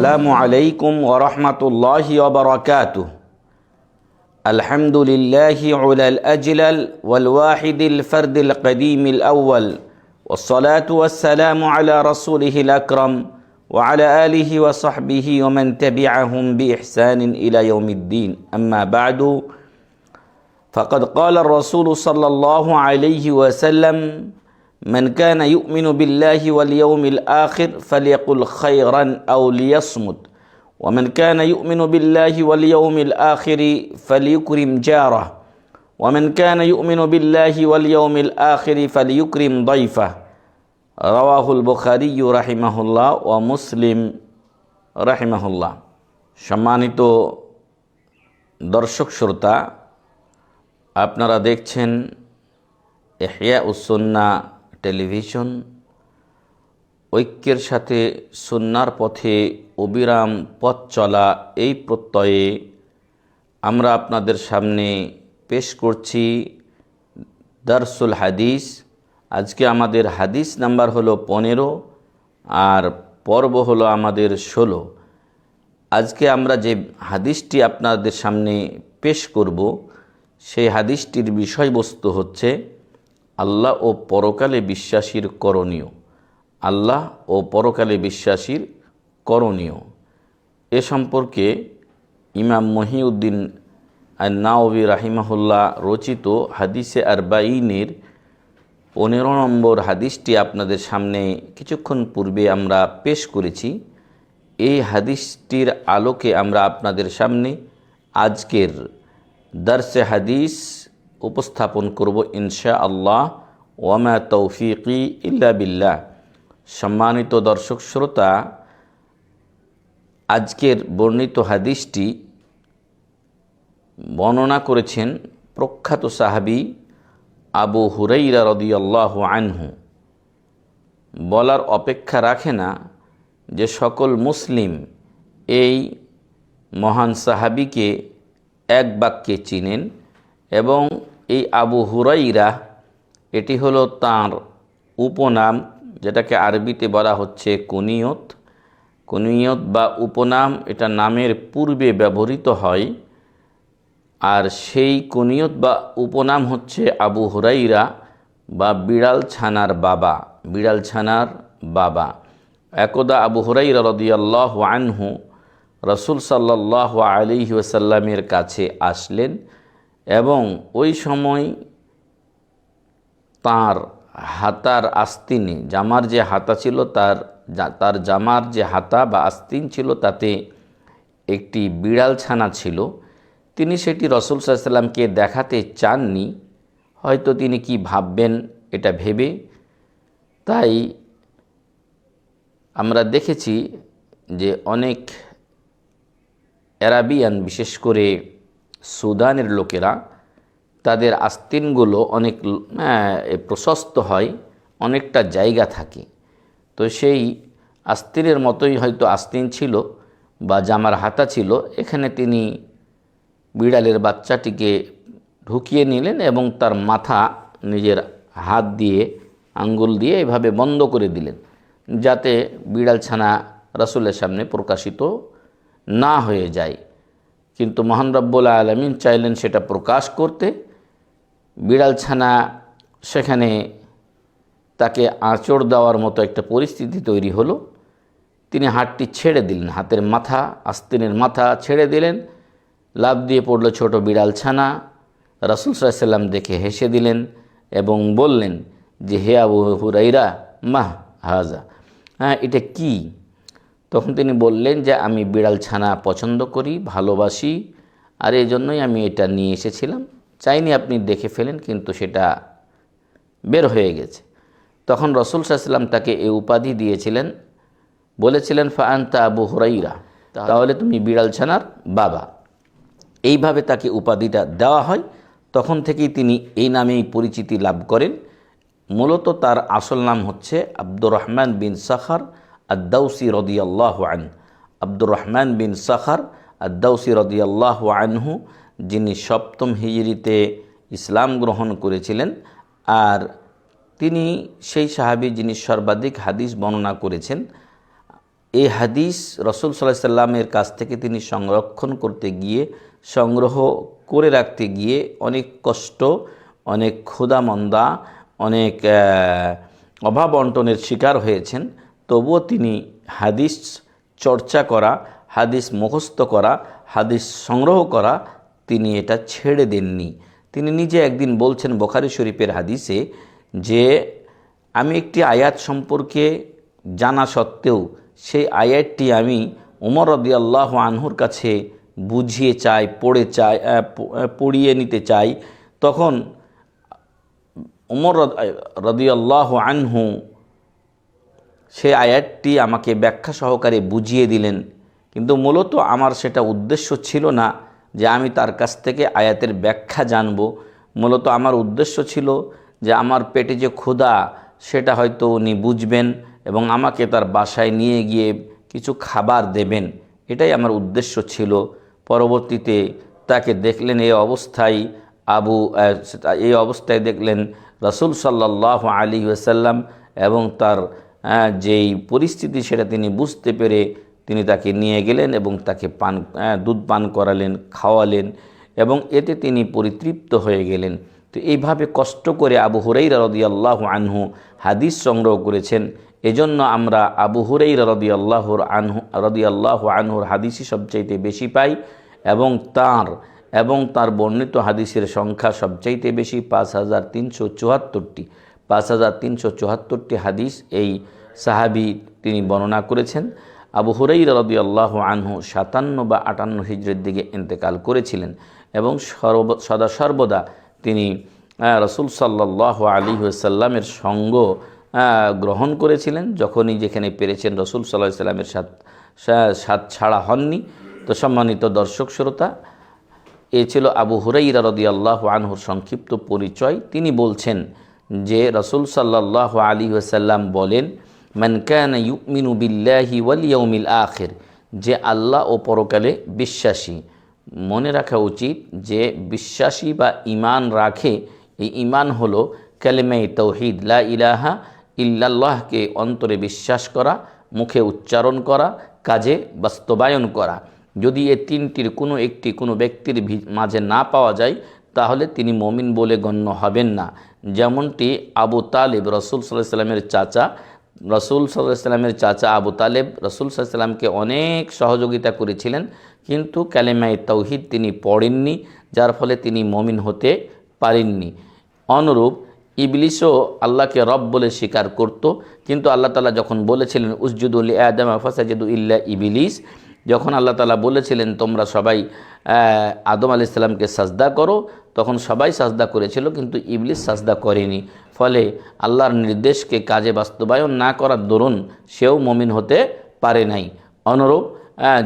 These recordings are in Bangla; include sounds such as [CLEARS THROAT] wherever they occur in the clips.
السلام عليكم ورحمة الله وبركاته. الحمد لله على الأجلل والواحد الفرد القديم الأول والصلاة والسلام على رسوله الأكرم وعلى آله وصحبه ومن تبعهم بإحسان إلى يوم الدين. أما بعد فقد قال الرسول صلى الله عليه وسلم من كان يؤمن بالله واليوم الآخر فليقل خيرا أو ليصمت ومن كان يؤمن بالله واليوم الآخر فليكرم جاره ومن كان يؤمن بالله واليوم الآخر فليكرم ضيفه رواه البخاري رحمه الله ومسلم رحمه الله সম্মানিত দর্শক শ্রোতা আপনারা দেখছেন এহিয়া উসন্না টেলিভিশন, ঐক্যের সাথে সুন্নার পথে অবিরাম পথ চলা এই প্রত্যয়ে আমরা আপনাদের সামনে পেশ করছি দারসুল হাদিস। আজকে আমাদের হাদিস নাম্বার হলো পনেরো আর পর্ব হলো আমাদের ষোলো। আজকে আমরা যে হাদিসটি আপনাদের সামনে পেশ করব, সেই হাদিসটির বিষয়বস্তু হচ্ছে আল্লাহ ও পরকালে বিশ্বাসীর করণীয়। আল্লাহ ও পরকালে বিশ্বাসীর করণীয়। এ সম্পর্কে ইমাম মহিউদ্দিন নাওবি রাহিমাহুল্লাহ রচিত হাদিসে আরবাইনের পনেরো নম্বর হাদিসটি আপনাদের সামনে কিছুক্ষণ পূর্বে আমরা পেশ করেছি। এই হাদিসটির আলোকে আমরা আপনাদের সামনে আজকের দার্সে হাদিস উপস্থাপন করব ইনশা আল্লাহ ওয়ামা তৌফিকি ইল্লা বিল্লাহ। সম্মানিত দর্শক শ্রোতা, আজকের বর্ণিত হাদিসটি বর্ণনা করেছেন প্রখ্যাত সাহাবি আবু হুরাইরা রদিয়াল্লাহ আনহু। বলার অপেক্ষা রাখে না যে সকল মুসলিম এই মহান সাহাবিকে এক বাক্যে চিনেন এবং এই আবু হুরাইরা, এটি হলো তার উপনাম, যেটাকে আরবিতে বলা হচ্ছে কুনিয়ত। কুনিয়ত বা উপনাম, এটা নামের পূর্বে ব্যবহৃত হয়। আর সেই কুনিয়ত বা উপনাম হচ্ছে আবু হুরাইরা বা বিড়াল ছানার বাবা, বিড়াল ছানার বাবা। একদা আবু হুরাইরা রদিয়াল্লাহ আনহু রসুল সাল্লাহ আলি ওসাল্লামের কাছে আসলেন। এবং ওই সময় তার হাতার আস্তিনে, জামার যে হাতা ছিল তার তার জামার যে হাতা বা আস্তিন ছিল তাতে একটি বিড়াল ছানা ছিল। তিনি সেটি রসুল সাল্লামকে দেখাতে চাননি। হয়তো তিনি কি ভাববেন এটা ভেবে। তাই আমরা দেখেছি যে অনেক অ্যারাবিয়ান, বিশেষ করে সুদানের লোকেরা, তাদের আস্তিনগুলো অনেক প্রশস্ত হয়, অনেকটা জায়গা থাকে। তো সেই আস্তিনের মতোই হয়তো আস্তিন ছিল বা জামার হাতা ছিল, এখানে তিনি বিড়ালের বাচ্চাটিকে ঢুকিয়ে নিলেন এবং তার মাথা নিজের হাত দিয়ে, আঙ্গুল দিয়ে এভাবে বন্ধ করে দিলেন, যাতে বিড়াল ছানা রাসুলের সামনে প্রকাশিত না হয়ে যায়। কিন্তু মহান রব্বুল্লা আলমিন চাইলেন সেটা প্রকাশ করতে। বিড়াল ছানা সেখানে তাকে আঁচড় দেওয়ার মতো একটা পরিস্থিতি তৈরি হলো। তিনি হাতটি ছেড়ে দিলেন, হাতের মাথা, আস্তিনের মাথা ছেড়ে দিলেন। লাভ দিয়ে পড়ল ছোট বিড়াল ছানা। রাসুল সাল্লাম দেখে হেসে দিলেন এবং বললেন যে, হে আবু হুরাইরা মাহ হাজা হ্যাঁ এটা কি? তখন তিনি বললেন যে, আমি বিড়াল ছানা পছন্দ করি, ভালোবাসি, আর এই জন্যই আমি এটা নিয়ে এসেছিলাম। চাইনি আপনি দেখে ফেলেন, কিন্তু সেটা বের হয়ে গেছে। তখন রসুল সাল্লাম তাকে এ উপাধি দিয়েছিলেন। বলেছিলেন ফায়ান্তা আবু হুরাইরা, তাহলে তুমি বিড়াল ছানার বাবা। এইভাবে তাকে উপাধিটা দেওয়া হয়। তখন থেকেই তিনি এই নামেই পরিচিতি লাভ করেন। মূলত তার আসল নাম হচ্ছে আব্দুর রহমান বিন সাখার। আদাউসি রদিয়াল্লাহ আন। আব্দুর রহমান বিন সাখার আদাউসি রদিয়াল্লাহ আনহু, যিনি সপ্তম হিজড়িতে ইসলাম গ্রহণ করেছিলেন, আর তিনি সেই সাহাবি যিনি সর্বাধিক হাদিস বর্ণনা করেছেন এই হাদিস রসুল সাল্লাহ সাল্লামের কাছ থেকে তিনি সংরক্ষণ করতে গিয়ে, সংগ্রহ করে রাখতে গিয়ে অনেক কষ্ট, অনেক ক্ষুধামন্দা, অনেক অভাব অন্টনের শিকার হয়েছেন। তবুও তিনি হাদিস চর্চা করা, হাদিস মুখস্থ করা, হাদিস সংগ্রহ করা তিনি এটা ছেড়ে দেননি। তিনি নিজে একদিন বলছেন বোখারি শরীফের হাদিসে যে, আমি একটি আয়াত সম্পর্কে জানা সত্ত্বেও সেই আয়াতটি আমি উমর রদি আল্লাহ আনহুর কাছে বুঝিয়ে চাই, পড়ে চাই পড়িয়ে নিতে চাই। তখন উমর রদি আল্লাহ আনহু সে আয়াতটি আমাকে ব্যাখ্যা সহকারে বুঝিয়ে দিলেন। কিন্তু মূলত আমার সেটা উদ্দেশ্য ছিল না যে আমি তার কাছ থেকে আয়াতের ব্যাখ্যা জানব। মূলত আমার উদ্দেশ্য ছিল যে আমার পেটে যে ক্ষুধা, সেটা হয়তো উনি বুঝবেন এবং আমাকে তার বাসায় নিয়ে গিয়ে কিছু খাবার দেবেন। এটাই আমার উদ্দেশ্য ছিল। পরবর্তীতে তাকে দেখলেন এই অবস্থায় আবু এই অবস্থায় দেখলেন রসুল সাল্লাহ আলী ওসাল্লাম এবং তার যেই পরিস্থিতি সেটা তিনি বুঝতে পেরে তিনি তাকে নিয়ে গেলেন এবং তাকে পান দুধ পান করালেন, খাওয়ালেন এবং এতে তিনি পরিতৃপ্ত হয়ে গেলেন। তো এইভাবে কষ্ট করে আবু রদি আল্লাহ আনহু হাদিস সংগ্রহ করেছেন। এজন্য আমরা আবু রদি আল্লাহর আনহু রদি আল্লাহ আনহুর হাদিসই সবচাইতে বেশি পাই এবং তার এবং তার বর্ণিত হাদিসের সংখ্যা সবচাইতে বেশি, পাঁচ হাজার তিনশো চুয়াত্তরটি। পাঁচ হাজার তিনশো চুয়াত্তরটি হাদিস এই সাহাবি তিনি বর্ণনা করেছেন। আবু হুরাই রদি আল্লাহ আনহু সাতান্ন বা আটান্ন হিজড়ের দিকে ইন্তেকাল করেছিলেন এবং সর্ব, সদা সর্বদা তিনি রসুল সাল্লাহ আলী সাল্লামের সঙ্গ গ্রহণ করেছিলেন। যখনই যেখানে পেরেছেন রসুল সাল্লাহ সাল্লামের সাথ সাথ ছাড়া হননি। তো সম্মানিত দর্শক শ্রোতা, এ ছিল আবু হুরাইরা রদি আল্লাহ আনহুর সংক্ষিপ্ত পরিচয়। তিনি বলছেন যে রসুল সাল্লাহ আলী ওসাল্লাম বলেন, মান কান ইউমিনু বিল্লাহি ওয়াল ইয়াউমিল আখির যে আল্লাহ ও পরকালে বিশ্বাসী। মনে রাখা উচিত যে বিশ্বাসী বা ইমান রাখে, এই ইমান হলো কালেমাই তৌহিদ লা ইলাহা ইল্লাল্লাহকে অন্তরে বিশ্বাস করা, মুখে উচ্চারণ করা, কাজে বাস্তবায়ন করা। যদি এ তিনটির কোনো একটি কোনো ব্যক্তির মাঝে না পাওয়া যায় তাহলে তিনি মমিন বলে গণ্য হবেন না। যেমনটি আবু তালেব রসুল সাল্লাহ সাল্লামের চাচা, রসুল সাল্লামের চাচা আবু তালেব রসুল সাল্লামকে অনেক সহযোগিতা করেছিলেন, কিন্তু ক্যালেমাই তৌহিদ তিনি পড়েননি, যার ফলে তিনি মমিন হতে পারেননি। অনুরূপ ইবলিশও আল্লাহকে রব বলে স্বীকার করত, কিন্তু আল্লাহ তালা যখন বলেছিলেন উসজুদুল আদম ফাসাজুদু ইল্লা ইবিলিস যখন আল্লাহ তালা বলেছিলেন, তোমরা সবাই আদম আলি ইসলামকে সাজদা করো, তখন সবাই সাজদা করেছিল, কিন্তু ইবলিস সাজদা করেনি। ফলে আল্লাহর নির্দেশকে কাজে বাস্তবায়ন না করার দরুন সেও মমিন হতে পারে নাই। অনুরূপ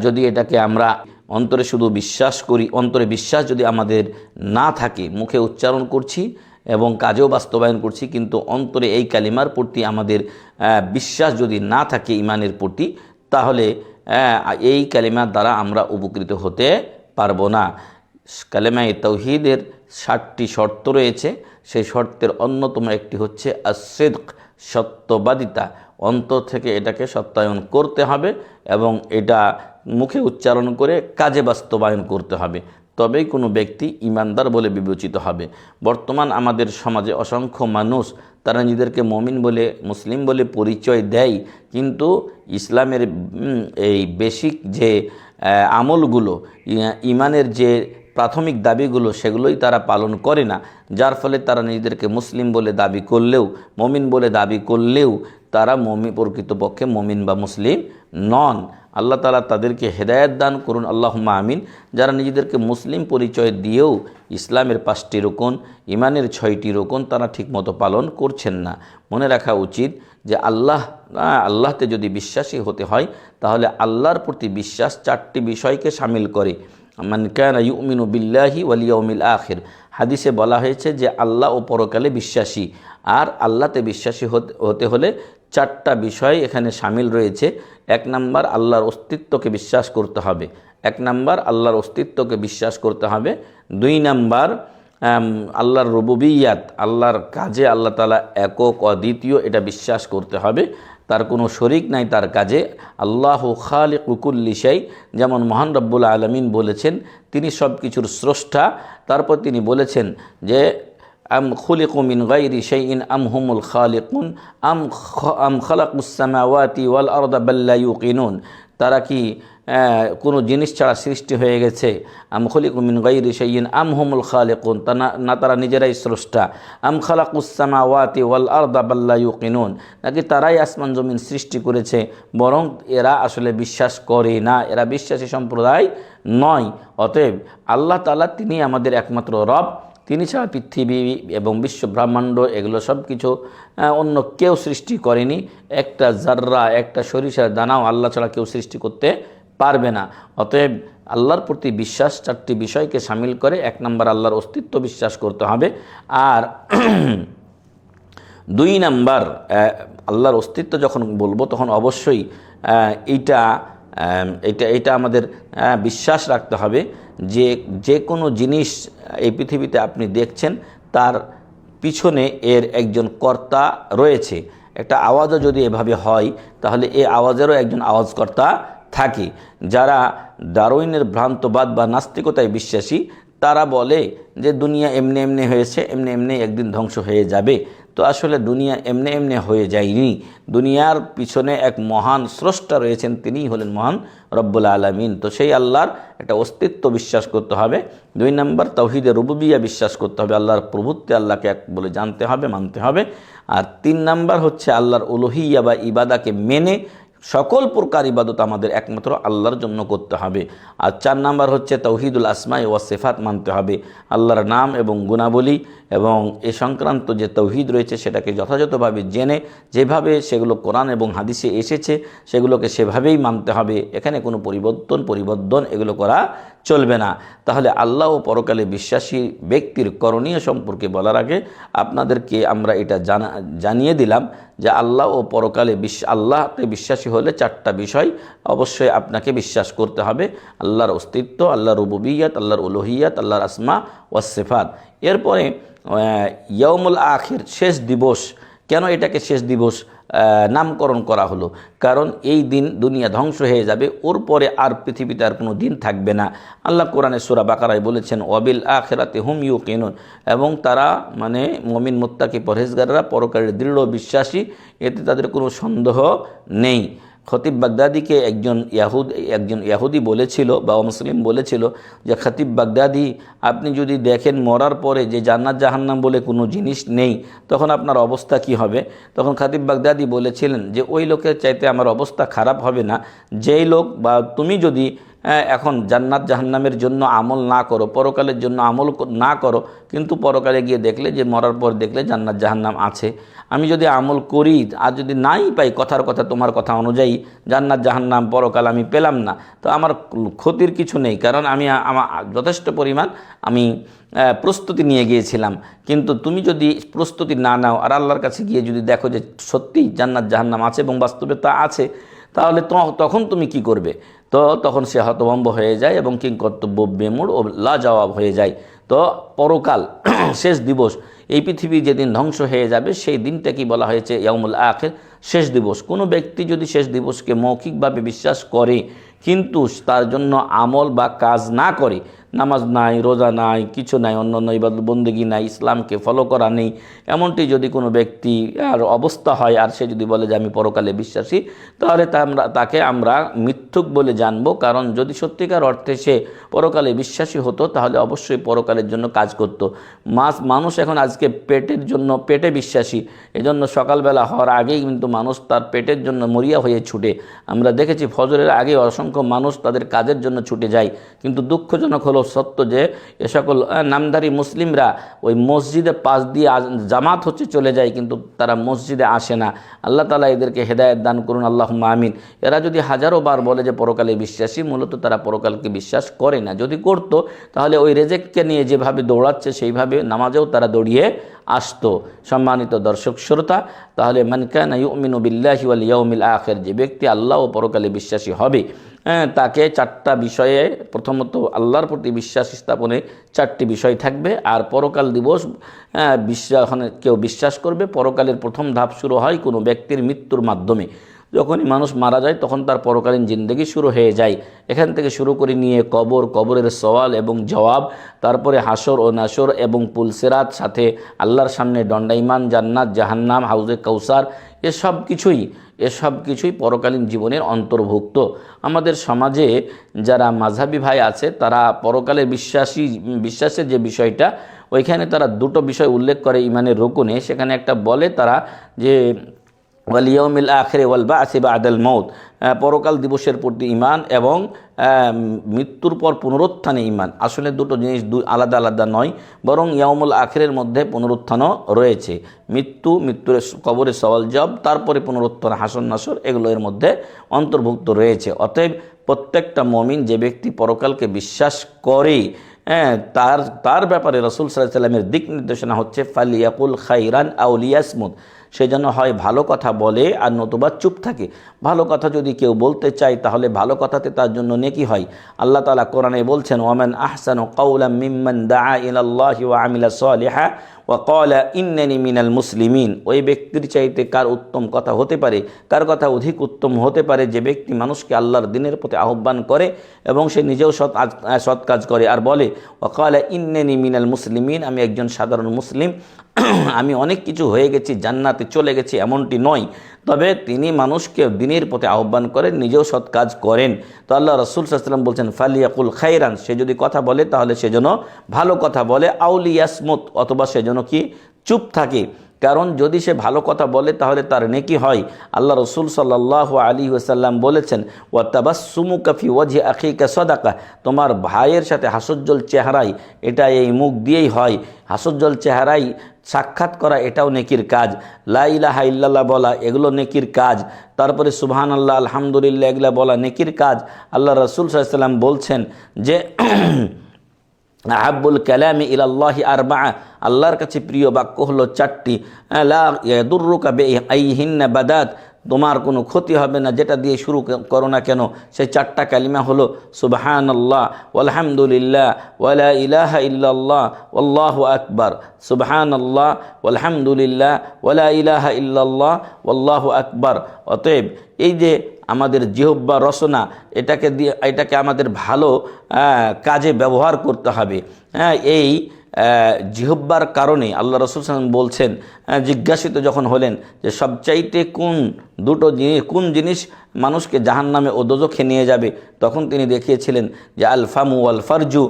যদি এটাকে আমরা অন্তরে শুধু বিশ্বাস করি, অন্তরে বিশ্বাস যদি আমাদের না থাকে, মুখে উচ্চারণ করছি এবং কাজেও বাস্তবায়ন করছি, কিন্তু অন্তরে এই কালিমার প্রতি আমাদের বিশ্বাস যদি না থাকে, ইমানের প্রতি, তাহলে এই কালিমার দ্বারা আমরা উপকৃত হতে পারব না। কালেমাই তৌহিদের ষাটটি শর্ত রয়েছে। সেই শর্তের অন্যতম একটি হচ্ছে আসিদ্ক সত্যবাদিতা। অন্তর থেকে এটাকে সত্যায়ন করতে হবে এবং এটা মুখে উচ্চারণ করে কাজে বাস্তবায়ন করতে হবে। তবেই কোনো ব্যক্তি ইমানদার বলে বিবেচিত হবে। বর্তমান আমাদের সমাজে অসংখ্য মানুষ তারা নিজেদেরকে মমিন বলে, মুসলিম বলে পরিচয় দেয়, কিন্তু ইসলামের এই বেসিক যে আমলগুলো ইমানের যে প্রাথমিক দাবিগুলো সেগুলোই তারা পালন করে না। যার ফলে তারা নিজেদেরকে মুসলিম বলে দাবি করলেও, মমিন বলে দাবি করলেও তারা মমি, প্রকৃতপক্ষে মমিন বা মুসলিম নন, আল্লাহ তালা তাদেরকে হেদায়ত দান করুন, আল্লাহুম্মা আমিন। যারা নিজেদেরকে মুসলিম পরিচয় দিয়েও ইসলামের পাঁচটি রোকন ইমানের ছয়টি রোকন তারা ঠিকমতো পালন করছেন না। মনে রাখা উচিত যে আল্লাহ আল্লাহতে যদি বিশ্বাসী হতে হয়, তাহলে আল্লাহর প্রতি বিশ্বাস চারটি বিষয়কে সামিল করে। মান কানা ইউমিনু বিল্লাহি ওয়াল ইয়াউমিল আখির। হাদিসে বলা হয়েছে যে আল্লাহ ও পরকালে বিশ্বাসী। আর আল্লাহতে বিশ্বাসী হতে হলে চারটা বিষয় এখানে সামিল রয়েছে। এক নাম্বার, আল্লাহর অস্তিত্বকে বিশ্বাস করতে হবে। এক নাম্বার, আল্লাহর অস্তিত্বকে বিশ্বাস করতে হবে। দুই নাম্বার আল্লাহর রবুবিয়াত, আল্লাহর কাজে আল্লাহ তালা একক, অদ্বিতীয় এটা বিশ্বাস করতে হবে। তার কোনো শরিক নাই তার কাজে। আল্লাহ খালে কুকুল্লি সাই যেমন মহান রব্বুল আলমিন বলেছেন, তিনি সব কিছুর স্রষ্টা। তারপর তিনি বলেছেন যে আম খুলিকু মিন গাইরি শাইইন আম হুমুল খালিকুন, আম আম খালাকুসামাওয়াতি ওয়াল আরদা বাল্লা ইউকিনুন। তারা কি কোনো জিনিস ছাড়া সৃষ্টি হয়ে গেছে? আম খলিকু মিন গাইরি শাইইন আম হুমুল খালিকুন। তা না- তারা নিজেরাই স্রষ্টা। আম খালাকুসামাওয়াতি ওয়াল আরদা বাল্লা ইউকিনুন। নাকি তারাই আসমান জমিন সৃষ্টি করেছে? বরং এরা আসলে বিশ্বাস করে না। এরা বিশ্বাসী সম্প্রদায় নয়। অতএব আল্লাহ তালা তিনি আমাদের একমাত্র রব। তিনি ছাড়া পৃথিবী এবং বিশ্ব ব্রহ্মাণ্ড, এগুলো সব কিছু অন্য কেউ সৃষ্টি করেনি। একটা জাররা, একটা সরিষার দানাও আল্লাহ ছাড়া কেউ সৃষ্টি করতে পারবে না। অতএব আল্লাহর প্রতি বিশ্বাস চারটি বিষয়কে সামিল করে, এক নম্বর আল্লাহর অস্তিত্ব বিশ্বাস করতে হবে। আর [CLEARS THROAT] দুই নাম্বার আল্লাহর অস্তিত্ব যখন বলব, তখন অবশ্যই এইটা এটা এটা আমাদের বিশ্বাস রাখতে হবে যে যে কোনো জিনিস এই পৃথিবীতে আপনি দেখছেন, তার পিছনে এর একজন কর্তা রয়েছে। একটা আওয়াজও যদি এভাবে হয়, তাহলে এই আওয়াজেরও একজন আওয়াজকর্তা থাকে। যারা দারুইনের ভ্রান্তবাদ বা নাস্তিকতায় বিশ্বাসী, তারা বলে যে, দুনিয়া এমনি এমনি হয়েছে, এমনি এমনি একদিন ধ্বংস হয়ে যাবে। তো আসলে দুনিয়া এমনি এমনি হয়ে যায়নি। দুনিয়ার পিছনে এক মহান স্রষ্টা রয়েছেন, তিনিই হলেন মহান রব্বুল আলমিন। তো সেই আল্লাহর একটা অস্তিত্ব বিশ্বাস করতে হবে। দুই নম্বর, তৌহিদে রুবুবিয়া বিশ্বাস করতে হবে। আল্লাহর প্রভুত্বে আল্লাহকে এক বলে জানতে হবে, মানতে হবে। আর তিন নাম্বার হচ্ছে, আল্লাহর উলোহিয়া বা ইবাদাকে মেনে সকল প্রকার ইবাদত আমাদের একমাত্র আল্লাহর জন্য করতে হবে। আর চার নাম্বার হচ্ছে তৌহিদুল আসমাই ওয়া সেফাত মানতে হবে। আল্লাহর নাম এবং গুণাবলী এবং এ সংক্রান্ত যে তৌহিদ রয়েছে সেটাকে যথাযথভাবে জেনে যেভাবে সেগুলো কোরআন এবং হাদিসে এসেছে, সেগুলোকে সেভাবেই মানতে হবে। এখানে কোনো পরিবর্তন পরিবর্তন এগুলো করা চলবে না। তাহলে আল্লাহ ও পরকালে বিশ্বাসী ব্যক্তির করণীয় সম্পর্কে বলার আগে আপনাদেরকে আমরা এটা জানা জানিয়ে দিলাম যে আল্লাহ ও পরকালে বিশ্ব আল্লাহতে বিশ্বাসী হলে চারটা বিষয় অবশ্যই আপনাকে বিশ্বাস করতে হবে। আল্লাহর অস্তিত্ব, আল্লাহর রুবুবিয়াত, আল্লাহর উলহিয়াত, আল্লাহর আসমা ওয়াসেফাত এরপরে ইয়মুল আখির, শেষ দিবস। কেন এটাকে শেষ দিবস? নামকরণ করা হলো। কারণ এই দিন দুনিয়া ধ্বংস হয়ে যাবে, ওর পরে আর পৃথিবীতে আর কোনো দিন থাকবে না। আল্লাহ কোরআনে সুরা বাকারায় বলেছেন অবিল আখেরাতে হুম ইউ কেনুন এবং তারা মানে মমিন মোত্তাকি পরহেজগাররা পরকারের দৃঢ় বিশ্বাসী, এতে তাদের কোনো সন্দেহ নেই। খতিব বাগদাদিকে একজন ইয়াহুদ, একজন ইয়াহুদি বলেছিল বা মুসলিম বলেছিল যে, খতিব বাগদাদি, আপনি যদি দেখেন মরার পরে যে জান্নাত জাহান্নাম বলে কোনো জিনিস নেই, তখন আপনার অবস্থা কি হবে? তখন খতিব বাগদাদি বলেছিলেন যে, ওই লোকের চাইতে আমার অবস্থা খারাপ হবে না। যেই লোক বা তুমি যদি এখন জান্নাত জাহান্নামের জন্য আমল না করো, পরকালের জন্য আমল না করো, কিন্তু পরকালে গিয়ে দেখলে যে মরার পর দেখলে জান্নাত জাহান্নাম আছে। আমি যদি আমল করি, আর যদি নাই পাই কথার কথা তোমার কথা অনুযায়ী, জান্নাত জাহান্নাম পরকাল আমি পেলাম না, তো আমার ক্ষতির কিছু নেই, কারণ আমি আমার যথেষ্ট পরিমাণ আমি প্রস্তুতি নিয়ে গিয়েছিলাম। কিন্তু তুমি যদি প্রস্তুতি না নাও, আর আল্লাহর কাছে গিয়ে যদি দেখো যে সত্যিই জান্নাত জাহান্নাম আছে এবং বাস্তবে তা আছে, তাহলে তখন তুমি কি করবে? তো তখন সে হতভম্ব হয়ে যায় এবং কিং কর্তব্য বেমুড় ও লাজবাব হয়ে যায়। তো পরকাল, [CLEARS THROAT] শেষ দিবস, এই পৃথিবী যেদিন ধ্বংস হয়ে যাবে, সেই দিনটাকেই বলা হয়েছে ইয়ামুল আখের, শেষ দিবস। কোনো ব্যক্তি যদি শেষ দিবসকে মৌখিকভাবে বিশ্বাস করে, কিন্তু তার জন্য আমল বা কাজ না করে নামাজ নাই, রোজা নাই, কিছু নাই অন্য অন্য ইবাদত, বন্দেগি নাই, ইসলামকে ফলো করা নেই। এমনটি যদি কোনো ব্যক্তি, আর অবস্থা হয়, আর সে যদি বলে যে আমি পরকালে বিশ্বাসী, তাহলে তা আমরা, তাকে আমরা মিথ্যুক বলে জানব। কারণ যদি সত্যিকার অর্থে সে পরকালে বিশ্বাসী হতো, তাহলে অবশ্যই পরকালের জন্য কাজ করত। মাস, মানুষ এখন আজকে পেটের জন্য, পেটে বিশ্বাসী। এজন্য সকালবেলা হওয়ার আগেই কিন্তু মানুষ তার পেটের জন্য মরিয়া হয়ে ছুটে। আমরা দেখেছি ফজরের আগে অসংখ্য মানুষ তাদের কাজের জন্য ছুটে যায়, কিন্তু দুঃখজনক হলো সত্য যে এ সকল নামধারী মুসলিমরা ওই মসজিদে পাশ দিয়ে জামাত হচ্ছে চলে যায়, কিন্তু তারা মসজিদে আসে না। আল্লাহ তালা এদেরকে হেদায়ত দান করুন আল্লাহ আমিন। এরা যদি হাজারো বার বলে যে পরকালে বিশ্বাসী, মূলত তারা পরকালকে বিশ্বাস করে না। যদি করতো, তাহলে ওই রেজেককে নিয়ে যেভাবে দৌড়াচ্ছে, সেইভাবে নামাজেও তারা দৌড়িয়ে আসতো। সম্মানিত দর্শক, শ্রোতা, তাহলে মানকানা ইউমিনু বিল্লাহি ওয়াল ইয়াউমিল আখির, যে ব্যক্তি আল্লাহ ও পরকালে বিশ্বাসী হবে তাকে চারটা বিষয়ে প্রথমত আল্লাহর প্রতি বিশ্বাস স্থাপনে চারটি বিষয় থাকবে। আর পরকাল দিবস হ্যাঁ, বিশ্বাস কেউ বিশ্বাস করবে পরকালের প্রথম ধাপ শুরু হয় কোনো ব্যক্তির মৃত্যুর মাধ্যমে। যখনই মানুষ মারা যায় তখন তার পরকালীন জিন্দগি শুরু হয়ে যায়। এখান থেকে শুরু করে নিয়ে কবর কবরের সওয়াল এবং জবাব তারপরে হাসর ও নাসর এবং পুলসেরাত সাথে আল্লাহর সামনে দণ্ডাইমান জান্নাত জাহান্নাম হাউজে কৌসার এসব কিছুই এসব কিছুই পরকালীন জীবনের অন্তর্ভুক্ত। আমাদের সমাজে যারা মাঝাবি ভাই আছে, তারা পরকালে বিশ্বাসী, বিশ্বাসের যে বিষয়টা, ওইখানে তারা দুটো বিষয় উল্লেখ করে ইমানের রকুনে। সেখানে একটা বলে তারা যে ওয়ালিয়মিল আখরে ওয়াল বা আসিবা আদাল মৌত পরকাল দিবসের প্রতি ইমান এবং মৃত্যুর পর পুনরুত্থানে ইমান আসলে দুটো জিনিস দুই আলাদা আলাদা নয়, বরং ইয়ামুল আখেরের মধ্যে পুনরুত্থানও রয়েছে। মৃত্যু, মৃত্যুর কবরে সওয়াল জব, তারপরে পুনরুত্থান, হাসন, নাসর, এগুলো এর মধ্যে অন্তর্ভুক্ত রয়েছে। অতএব প্রত্যেকটা মমিন যে ব্যক্তি পরকালকে বিশ্বাস করে হ্যাঁ তার তার ব্যাপারে রসুল সাল্লাহ সাল্লামের দিক নির্দেশনা হচ্ছে, ফালিয়াকুল খাইরান আউলিয়াসমুদ সে যেন হয় ভালো কথা বলে আর নতুবা চুপ থাকে। ভালো কথা যদি কেউ বলতে চায়, তাহলে ভালো কথাতে তার জন্য নেকি হয়। আল্লাহ তালা কোরআনে বলছেন ওমেন আহসান কৌলাম মিম্মান দা ইলাল্লাহি ওয়া আমিলা সালিহা। ওয়া কলা ইন্নানি মিনাল মুসলিমিন। ওই ব্যক্তির চাইতে কার উত্তম কথা হতে পারে, কার কথা অধিক উত্তম হতে পারে, যে ব্যক্তি মানুষকে আল্লাহর দিনের প্রতি আহ্বান করে এবং সে নিজেও সৎ সৎ কাজ করে আর বলে ওয়াকলা ইন্নানি মিনাল মুসলিমিন আমি একজন সাধারণ মুসলিম, [CLEARS THROAT] আমি অনেক কিছু হয়ে গেছি, জান্নাতে চলে গেছি, এমনটি নয়। তবে তিনি মানুষকে দিনের পথে আহ্বান করেন, নিজেও সৎ কাজ করেন। তো আল্লাহ রসুল সাল্লাম বলছেন, ফালিয়াকুল খাইরান সে যদি কথা বলে, তাহলে সে যেন ভালো কথা বলে। আউলিয়াসমত, অথবা সে যেন কি, চুপ থাকে। কারণ যদি সে ভালো কথা বলে, তাহলে তার নেকি হয়। আল্লাহ রসুল সাল্লাহ আলী ওসাল্লাম বলেছেন ও তাবাসুমু কাফি ওয়াজি আখিকা সদাকা। তোমার ভাইয়ের সাথে হাসজ্জ্বল চেহারাই এটা এই মুখ দিয়েই হয়। হাসজ্জ্বল চেহারাই সাক্ষাৎ করা এটাও নেকির কাজ। লাইলাহা ইল্লাল্লাহ বলা এগুলো নেকির কাজ। তারপরে সুবহান আল্লাহ আলহামদুলিল্লাহ, এগুলা বলা নেকির কাজ। আল্লাহ রসুল সাল্লাম বলছেন যে আহাবুল কালামি ইলাল্লাহি আরবা আল্লাহর কাছে প্রিয় বাক্য হলো চারটি। দুর্রুকা বে আইহিন্না বাদাত। তোমার কোনো ক্ষতি হবে না, যেটা দিয়ে শুরু করো না কেন? সেই চারটা কালিমা হলো সুবহান আল্লাহ আলহামদুলিল্লাহ ওয়ালা ইলাহা ইল্লাল্লাহ আল্লাহ আকবার। সুবহান আল্লাহ আলহামদুলিল্লাহ ওয়ালা ইলাহা ইল্লাল্লাহ আল্লাহ আকবার। অতএব এই যে আমাদের জিহব্বা রসনা এটাকে দিয়ে, এটাকে আমাদের ভালো কাজে ব্যবহার করতে হবে। হ্যাঁ এই জিহব্বার কারণে আল্লাহ রসুল বলছেন জিজ্ঞাসিত যখন হলেন যে সবচাইতে কোন দুটো জিনিস, কোন জিনিস মানুষকে জাহান নামে ও নিয়ে যাবে, তখন তিনি দেখিয়েছিলেন যে আলফামু আল ফারজু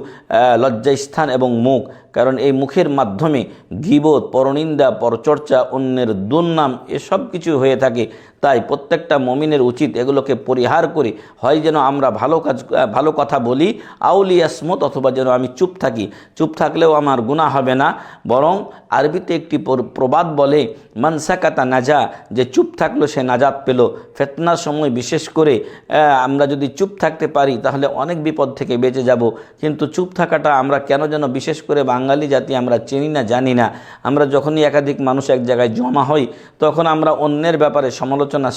লজ্জাস্থান এবং মুখ। কারণ এই মুখের মাধ্যমে গিবত, পরনিন্দা, পরচর্চা, অন্যের দুর্নাম এসব কিছু হয়ে থাকে। তাই প্রত্যেকটা মমিনের উচিত এগুলোকে পরিহার করে, হয় যেন আমরা ভালো কাজ, ভালো কথা বলি আউলি আসমত অথবা যেন আমি চুপ থাকি। চুপ থাকলেও আমার গুণা হবে না। বরং আরবিতে একটি প্রবাদ বলে মানসাকাতা নাজা, যে চুপ থাকল সে নাজাত পেল। ফেতনার সময় বিশেষ করে আমরা যদি চুপ থাকতে পারি, তাহলে অনেক বিপদ থেকে বেঁচে যাব। কিন্তু চুপ থাকাটা আমরা কেন যেন বিশেষ করে বাঙালি জাতি আমরা চিনি না, জানি না। আমরা যখনই একাধিক মানুষ এক জায়গায় জমা হই, তখন আমরা অন্যের ব্যাপারে সমালোচনা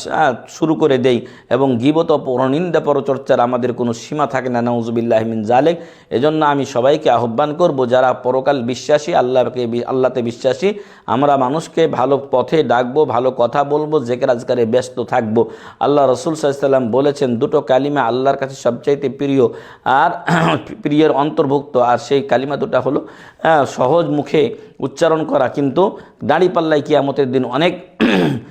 শুরু করে দেই এবং গিবত পরনিন্দা পরচর্চার আমাদের কোনো সীমা থাকে না। নজুবিল্লাহমিন জালেক এজন্য আমি সবাইকে আহ্বান করব, যারা পরকাল বিশ্বাসী, আল্লাহকে আল্লাহতে বিশ্বাসী, আমরা মানুষকে ভালো পথে ডাকবো, ভালো কথা বলব, জেকের আজকারে ব্যস্ত থাকব। আল্লাহ রসুল সাল্লাম বলেছেন, দুটো কালিমা আল্লাহর কাছে সবচাইতে প্রিয় আর [CLEARS THROAT] প্রিয়ের অন্তর্ভুক্ত। আর সেই কালিমা দুটা হলো সহজ মুখে উচ্চারণ করা। কিন্তু দাঁড়িপাল্লায় কিয়ামতের দিন অনেক [CLEARS THROAT]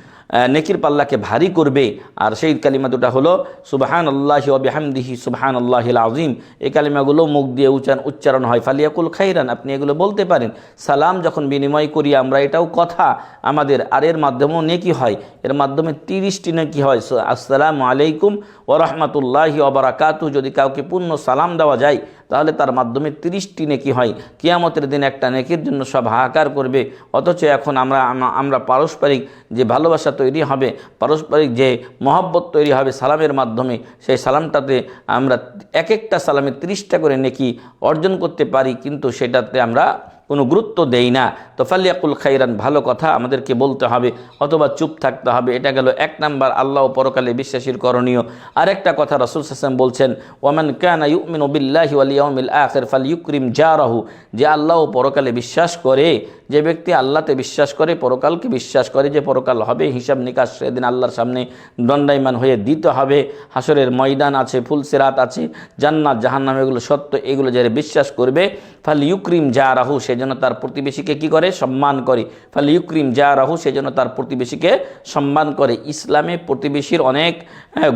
নেকির পাল্লাকে ভারী করবে। আর সেই কালিমা দুটা হলো সুবাহান আল্লাহ ওবিহামদিহি সুবাহান আল্লাহ আজিম এই কালিমাগুলো মুখ দিয়ে উচ্চারণ উচ্চারণ হয়। ফালিয়াকুল খাইরান, আপনি এগুলো বলতে পারেন। সালাম যখন বিনিময় করি, আমরা এটাও কথা। আমাদের আর এর মাধ্যমেও নেকি হয়। এর মাধ্যমে তিরিশটি নেকি হয়। আসসালামু আলাইকুম ও রহমতুল্লাহি অবরাকাতু যদি কাউকে পূর্ণ সালাম দেওয়া যায়, তাহলে তার মাধ্যমে তিরিশটি নেকি হয়। কিয়ামতের দিন একটা নেকির জন্য সব হাহাকার করবে। অথচ এখন আমরা আমরা পারস্পরিক যে ভালোবাসা তৈরি হবে, পারস্পরিক যে মহব্বত তৈরি হবে সালামের মাধ্যমে, সেই সালামটাতে আমরা এক একটা সালামে তিরিশটা করে নেকি অর্জন করতে পারি, কিন্তু সেটাতে আমরা কোনো গুরুত্ব দেই না। তো ফালিয়াকুল খাইরান ভালো কথা, আমাদেরকে বলতে হবে, অথবা চুপ থাকতে হবে। এটা গেল এক নাম্বার, আল্লাহ পরকালে বিশ্বাসীর করণীয়। আরেকটা কথা রসুল হাসান বলছেন ওমান কানা ইউমিন বিল্লাহি ওয়াল ইয়াউমিল আখির ফাল ইউকরিম জারাহু। যে আল্লাহ পরকালে বিশ্বাস করে, যে ব্যক্তি আল্লাহতে বিশ্বাস করে, পরকালকে বিশ্বাস করে যে পরকাল হবে, হিসাব নিকাশ সেদিন আল্লাহর সামনে দণ্ডায়মান হয়ে দিতে হবে। হাসরের ময়দান আছে ফুলসেরাত আছে, জান্নাত, জাহান্নাম, এগুলো সত্য, এগুলো যারা বিশ্বাস করবে ফাল ইউক্রিম যা রাহু সেজন্য তার প্রতিবেশীকে কি করে? সম্মান করে। ফাল ইউক্রিম যা রাহু সেজন্য তার প্রতিবেশীকে সম্মান করে। ইসলামে প্রতিবেশীর অনেক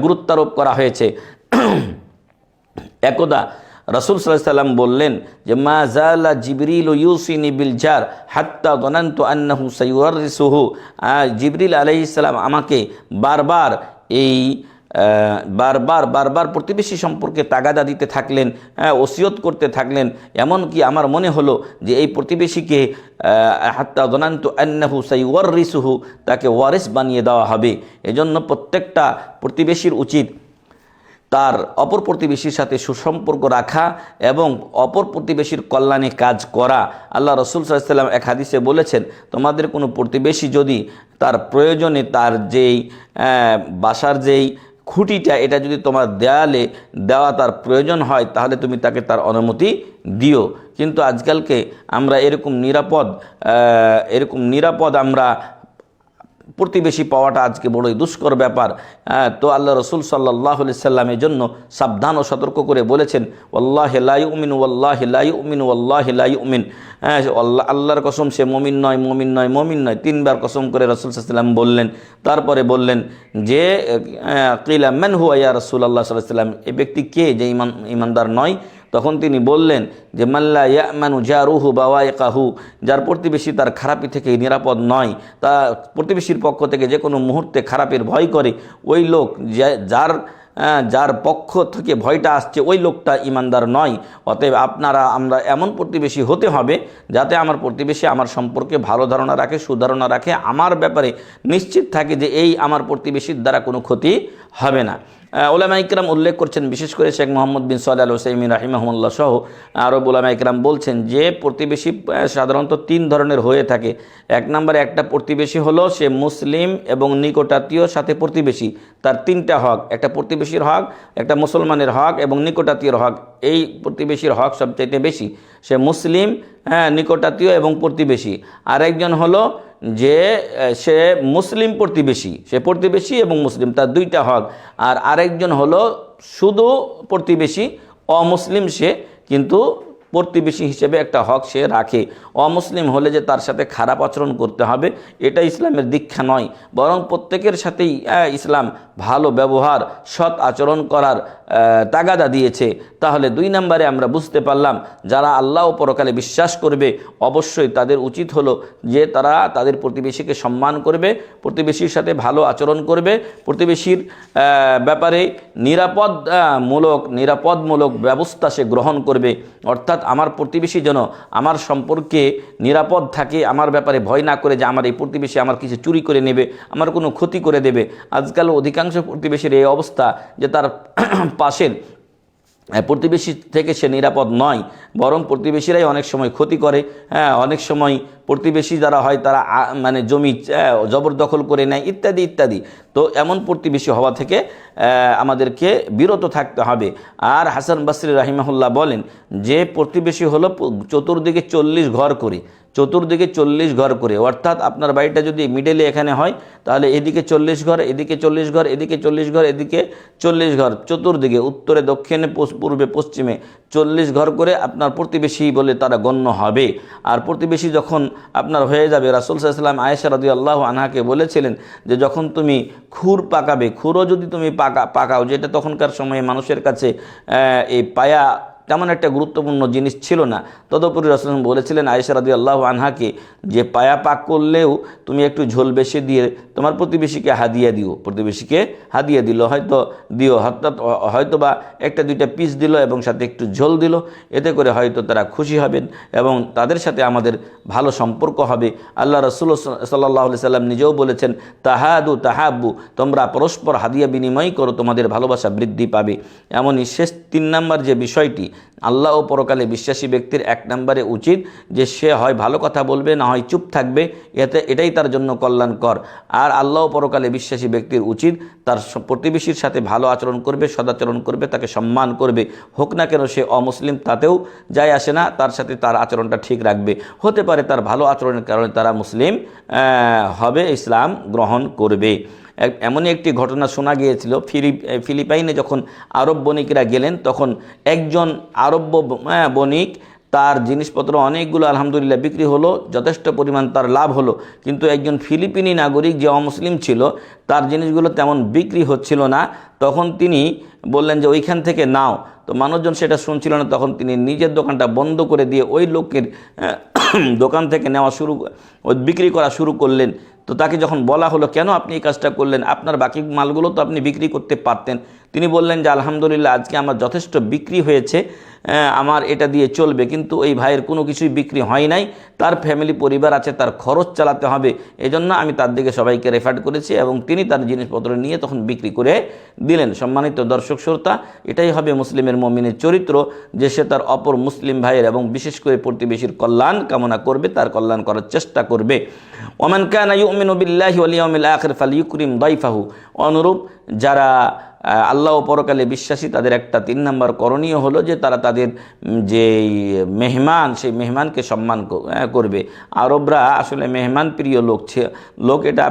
গুরুত্বারোপ করা হয়েছে। একদা রসুল সাল্লাম বললেন যে, মা জালা জিবরিল ইউসিনি বিল হাত্তা গনান্ত আন্নাহু সাইয়ারিসুহু জিবরিল আলাইসাল্লাম আমাকে বারবার এই বারবার বারবার প্রতিবেশী সম্পর্কে তাগাদা দিতে থাকলেন হ্যাঁ, ওসিয়ত করতে থাকলেন এমনকি আমার মনে হলো যে এই প্রতিবেশীকে হাত্তা দনান্ত আন্নাহু সাই ওয়ারিসুহু তাকে ওয়ারিস বানিয়ে দেওয়া হবে। এজন্য প্রত্যেকটা প্রতিবেশীর উচিত তার অপর প্রতিবেশীর সাথে সুসম্পর্ক রাখা এবং অপর প্রতিবেশীর কল্যাণে কাজ করা। আল্লাহ রসুল সাল্লাম এক হাদিসে বলেছেন তোমাদের কোনো প্রতিবেশী যদি তার প্রয়োজনে তার যেই বাসার যেই খুঁটিটা, এটা যদি তোমার দেয়ালে দেওয়া তার প্রয়োজন হয়, তাহলে তুমি তাকে তার অনুমতি দিও। কিন্তু আজকালকে আমরা এরকম নিরাপদ এরকম নিরাপদ আমরা প্রতিবেশী পাওয়াটা আজকে বড়ই দুষ্কর ব্যাপার। হ্যাঁ, তো আল্লাহ রসুল সাল্লাহ সাল্লামের জন্য সাবধান ও সতর্ক করে বলেছেন ওল্লাহ লাই উমিন ওল্লাহ লাই উমিন ওল্লাহ লাই উমিন হ্যাঁ আল্লাহ আল্লাহর কসম সে মমিন নয় মমিন নয় মমিন নয় তিনবার কসম করে রসুল সাল্লাম বললেন। তারপরে বললেন যে কিলা মেন হুয়া ইয়া রসুল আল্লাহ সাল্লাহ সাল্লাম এ ব্যক্তি কে যে ইমান ইমানদার নয়? তখন তিনি বললেন যে মাল্লা ইয়ামানু জারুহু বাওয়াইকাহু যার প্রতিবেশী তার খারাপি থেকে নিরাপদ নয়। তা প্রতিবেশীর পক্ষ থেকে যে কোনো মুহূর্তে খারাপের ভয় করে, ওই লোক যার যার পক্ষ থেকে ভয়টা আসছে, ওই লোকটা ইমানদার নয়। অতএব আপনারা, আমরা এমন প্রতিবেশী হতে হবে যাতে আমার প্রতিবেশী আমার সম্পর্কে ভালো ধারণা রাখে, সুধারণা রাখে। আমার ব্যাপারে নিশ্চিত থাকে যে, এই আমার প্রতিবেশীর দ্বারা কোনো ক্ষতি হবে না। ওলামা ইকরাম উল্লেখ করছেন, বিশেষ করে শেখ মোহাম্মদ বিন সাল্লাহ হুসাইমিন রাহিমাহমুল্লাহ সহ আরও ওলামা ইকরাম বলছেন যে, প্রতিবেশী সাধারণত তিন ধরনের হয়ে থাকে। এক নম্বরে, একটা প্রতিবেশী হলো সে মুসলিম এবং নিকটাত্মীয় সাথে প্রতিবেশী। তার তিনটা হক, একটা প্রতিবেশীর হক, একটা মুসলমানের হক এবং নিকটাত্মীয়র হক। এই প্রতিবেশীর হক সবচাইতে বেশি। সে মুসলিম হ্যাঁ নিকটাত্মীয় এবং প্রতিবেশী। আরেকজন হলো যে সে মুসলিম প্রতিবেশী, সে প্রতিবেশী এবং মুসলিম, তার দুইটা হক। আর আরেকজন হলো শুধু প্রতিবেশী, অমুসলিম সে, কিন্তু প্রতিবেশী হিসেবে একটা হক সে রাখে। অমুসলিম হলে যে তার সাথে খারাপ আচরণ করতে হবে, এটা ইসলামের দীক্ষা নয়। বরং প্রত্যেকের সাথেই ইসলাম ভালো ব্যবহার, সৎ আচরণ করার তাগাদা দিয়েছে। তাহলে দুই নম্বরে আমরা বুঝতে পারলাম, যারা আল্লাহ পরকালে বিশ্বাস করবে, অবশ্যই তাদের উচিত হলো যে তারা তাদের প্রতিবেশীকে সম্মান করবে, প্রতিবেশীর সাথে ভালো আচরণ করবে। প্রতিবেশীর ব্যাপারে নিরাপদ মূলক, নিরাপদমূলক ব্যবস্থা সে গ্রহণ করবে। অর্থাৎ আমার প্রতিবেশী যেন আমার সম্পর্কে নিরাপদ থাকে, আমার ব্যাপারে ভয় না করে যে আমার এই প্রতিবেশী আমার কিছু চুরি করে নেবে, আমার কোনো ক্ষতি করে দেবে। আজকাল অধিকাংশ প্রতিবেশীর এই অবস্থা যে তার [CLEARS THROAT] পাশের প্রতিবেশী থেকে সে নিরাপদ নয়, বরং প্রতিবেশীরাই অনেক সময় ক্ষতি করে। হ্যাঁ অনেক সময় প্রতিবেশী যারা হয় তারা মানে জমি জবরদখল করে নেয়, ইত্যাদি ইত্যাদি। তো এমন প্রতিবেশী হওয়া থেকে আমাদেরকে বিরত থাকতে হবে। আর হাসান বাসরি রাহিমাহুল্লাহ বলেন যে, প্রতিবেশী হলো চতুর্দিকে চল্লিশ ঘর করে। চতুর্দিকে চল্লিশ ঘর করে। অর্থাৎ আপনার বাড়িটা যদি মিডলে এখানে হয়, তাহলে এদিকে চল্লিশ ঘর, এদিকে চল্লিশ ঘর, এদিকে চল্লিশ ঘর, এদিকে চল্লিশ ঘর। চতুর্দিকে, উত্তরে, দক্ষিণে পূর্বে, পশ্চিমে চল্লিশ ঘর করে আপনার প্রতিবেশী বলে তারা গণ্য হবে। আর প্রতিবেশী যখন আপনার হয়ে যাবে, রাসুল সাল্লাম আয়েশা রাদি আল্লাহ আনহাকে বলেছিলেন যে, যখন তুমি খুর পাকাবে, খুরও যদি তুমি পাকা পাকাও, যেটা তখনকার সময়ে মানুষের কাছে এই পায়া তেমন একটা গুরুত্বপূর্ণ জিনিস ছিল না। তদুপরি রসুল বলেছিলেন, আয়েশা রাদি আল্লাহ আনহাকে, যে পায়া পাক করলেও তুমি একটু ঝোল বেশি দিয়ে তোমার প্রতিবেশীকে হাদিয়া দিও। প্রতিবেশীকে হাদিয়া দিল, হয়তো দিও অর্থাৎ হয়তো বা একটা দুইটা পিস দিল এবং সাথে একটু ঝোল দিল। এতে করে হয়তো তারা খুশি হবেন এবং তাদের সাথে আমাদের ভালো সম্পর্ক হবে। আল্লাহ রসুল সাল্লাহ সাল্লাম নিজেও বলেছেন, তাহাদু তাহাব্বু, তোমরা পরস্পর হাদিয়া বিনিময় করো, তোমাদের ভালোবাসা বৃদ্ধি পাবে। এমনই শেষ তিন নাম্বার যে বিষয়টি আল্লাহ ও পরকালে বিশ্বাসী ব্যক্তির এক নম্বরে উচিত যে সে হয় ভালো কথা বলবে, না হয় চুপ থাকবে। এতে এটাই তার জন্য কল্যাণকর। আর আল্লাহ ও পরকালে বিশ্বাসী ব্যক্তির উচিত তার প্রতিবেশীর সাথে ভালো আচরণ করবে, সদাচরণ করবে, তাকে সম্মান করবে। হোক না কেন সে অমুসলিম, তাতেও যায় আসে না, তার সাথে তার আচরণটা ঠিক রাখবে। হতে পারে তার ভালো আচরণের কারণে তারা মুসলিম হবে, ইসলাম গ্রহণ করবে। এমনই একটি ঘটনা শোনা গিয়েছিল। ফিলিপ ফিলিপাইনে যখন আরব বণিকরা গেলেন, তখন একজন আরব্য ব- বণিক তার জিনিসপত্র অনেকগুলো আলহামদুলিল্লাহ বিক্রি হলো, যথেষ্ট পরিমাণ তার লাভ হলো। কিন্তু একজন ফিলিপিনি নাগরিক যে অমুসলিম ছিল, তার জিনিসগুলো তেমন বিক্রি হচ্ছিল না। তখন তিনি বললেন যে, ওইখান থেকে নাও। তো মানুষজন সেটা শুনছিল না। তখন তিনি নিজের দোকানটা বন্ধ করে দিয়ে ওই লোকের দোকান থেকে নেওয়া শুরু, বিক্রি করা শুরু করলেন। তো তাকে যখন বলা হলো, কেন আপনি এই কাজটা করলেন? আপনার বাকি মালগুলো তো আপনি বিক্রি করতে পারতেন। তিনি বললেন যে, আলহামদুলিল্লাহ, আজকে আমার যথেষ্ট বিক্রি হয়েছে আমার এটা দিয়ে চলবে, কিন্তু এই ভাইয়ের কোনো কিছুই বিক্রি হয় নাই। তার ফ্যামিলি, পরিবার আছে, তার খরচ চালাতে হবে। এজন্য আমি তার দিকে সবাইকে রেফার করেছি এবং তিনি তার জিনিসপত্র নিয়ে তখন বিক্রি করে দিলেন। সম্মানিত দর্শক, শ্রোতা, এটাই হবে মুসলিমের মমিনের চরিত্র যে সে তার অপর মুসলিম ভাইয়ের এবং বিশেষ করে প্রতিবেশীর কল্যাণ কামনা করবে, তার কল্যাণ করার চেষ্টা করবে। ওমান কানা ইউমিনু বিল্লাহি ওয়াল ইয়াউমিল আখির ফালিয়ুকরিম দাইফাহু অনুরূপ যারা আল্লাহ পরকালে বিশ্বাসী, তাদের একটা তিন নম্বর করণীয় হলো যে তারা তাদের যে মেহমান, সেই মেহমানকে সম্মান করবে। আরবরা আসলে মেহমান প্রিয় লোক লোক এটা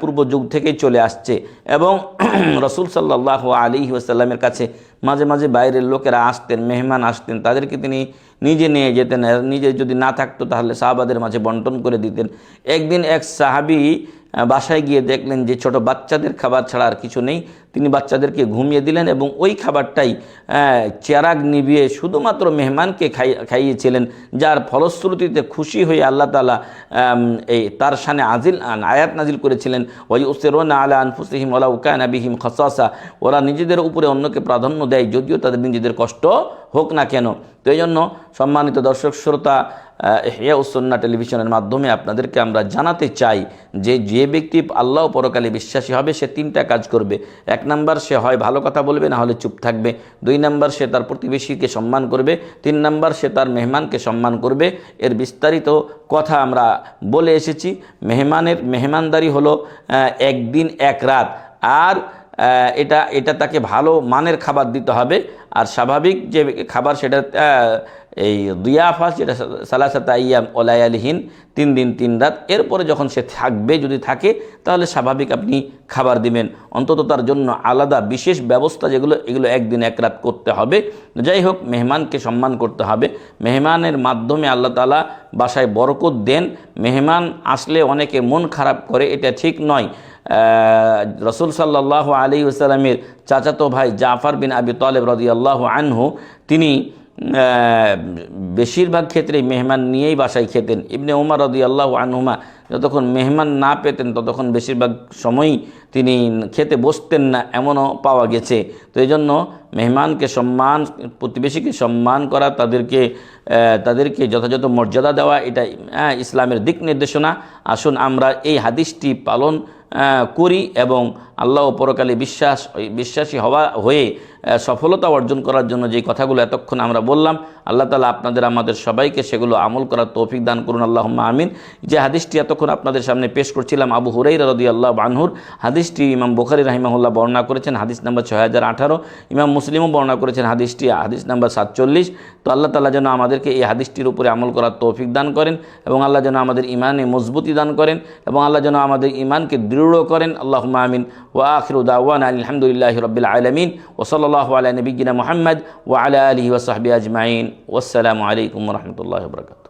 পূর্ব যুগ থেকেই চলে আসছে। এবং [CLEARS THROAT] রসুল সাল্লাহ আলী ওসাল্লামের কাছে মাঝে মাঝে বাইরের লোকেরা আসতেন, মেহমান আসতেন, তাদেরকে তিনি নিজে নিয়ে যেতেন। নিজে যদি না থাকতো তাহলে সাহাবাদের মাঝে বন্টন করে দিতেন। একদিন এক সাহাবি বাসায় গিয়ে দেখলেন যে ছোট বাচ্চাদের খাবার ছাড়া আর কিছু নেই। তিনি বাচ্চাদেরকে ঘুমিয়ে দিলেন এবং ওই খাবারটাই চেরাগ নিভিয়ে শুধুমাত্র মেহমানকে খাই, খাইয়েছিলেন, যার ফলশ্রুতিতে খুশি হয়ে আল্লাহ তালা এই তার সানে আজিল আয়াত নাজিল করেছিলেন ওই উসেরোনা আলা আনফুসিহিম ওলা উকায়না বিহিম খসাসা ওরা নিজেদের উপরে অন্যকে প্রাধান্য দেয়, যদিও তাদের নিজেদের কষ্ট হোক না কেন। তো এই জন্য সম্মানিত দর্শক শ্রোতা হেয়া উসন্না টেলিভিশনের মাধ্যমে আপনাদেরকে আমরা জানাতে চাই যে যে ব্যক্তি আল্লাহ পরকালে বিশ্বাসী হবে, সে তিনটা কাজ করবে। এক নাম্বার সে হয় ভালো কথা বলবে, না হলে চুপ থাকবে। দুই নাম্বার সে তার প্রতিবেশীকে সম্মান করবে, তিন নাম্বার সে তার মেহমানকে সম্মান করবে। এর বিস্তারিত কথা আমরা বলে এসেছি। মেহমানের, মেহমানদারি হলো একদিন, এক রাত। আর এটা এটা তাকে ভালো মানের খাবার দিতে হবে। আর স্বাভাবিক যে খাবার সেটা এই দুয়াফা যেটা সালাসাতা ইয়াম ওলায়ালিহীন, তিন দিন, তিন রাত, এরপরে যখন সে থাকবে, যদি থাকে, তাহলে স্বাভাবিক আপনি খাবার দিবেন। অন্তত তার জন্য আলাদা বিশেষ ব্যবস্থা যেগুলো, এগুলো একদিন এক রাত করতে হবে। যাই হোক, মেহমানকে সম্মান করতে হবে। মেহমানের মাধ্যমে আল্লাহ তালা বাসায় বরকত দেন। মেহমান আসলে অনেকে মন খারাপ করে, এটা ঠিক নয়। রসুল সাল্লাহ আলী ওসালামের চাচাতো ভাই জাফর বিন আবি তালেব রদি আল্লাহ আনহু তিনি বেশিরভাগ ক্ষেত্রেই মেহমান নিয়েই বাসায় খেতেন। ইবনে উমার রদি আল্লাহ আনহুমা যতক্ষণ মেহমান না পেতেন, ততক্ষণ বেশিরভাগ সময়ই তিনি খেতে বসতেন না, এমনও পাওয়া গেছে। তো এই জন্য মেহমানকে সম্মান, প্রতিবেশীকে সম্মান করা, তাদেরকে তাদেরকে যথাযথ মর্যাদা দেওয়া, এটা ইসলামের দিক নির্দেশনা। আসুন আমরা এই হাদিসটি পালন করি এবং আল্লাহ পরকালে বিশ্বাস, বিশ্বাসী হওয়া হয়ে সফলতা অর্জন করার জন্য যে কথাগুলো এতক্ষণ আমরা বললাম, আল্লাহ তালা আপনাদের, আমাদের সবাইকে সেগুলো আমল করার তৌফিক দান করুন আল্লাহ আমিন। যে হাদিসটি এতক্ষণ আপনাদের সামনে পেশ করছিলাম, আবু হুরাই রদি আল্লাহ বানহুর হাদিসটি ইমাম বুখারি রাহিমাহুল্লাহ বর্ণনা করেছেন, হাদিস নাম্বার ছয় হাজার আঠারো। ইমাম মুসলিমও বর্ণনা করেছেন, হাদিসটি, হাদিস নাম্বার সাতচল্লিশ। তো আল্লাহ তালা যেন আমাদেরকে এই হাদিসটির উপরে আমল করার তৌফিক দান করেন এবং আল্লাহ যেন আমাদের ইমানে মজবুতি দান করেন এবং আল্লাহ যেন আমাদের ইমানকে দৃঢ় করেন। আল্লাহ আমিন। ওয়া আখির উদাওয়ান আলহামদুলিল্লাহ রবিল আলমিন। ওসল্লাহ আলা নবীনা মোহাম্মদ ওয়া আলা আলহি ওসাহবি আজমাইন। ওসালামু আলাইকুম রহমতুল্লাহ বরকাত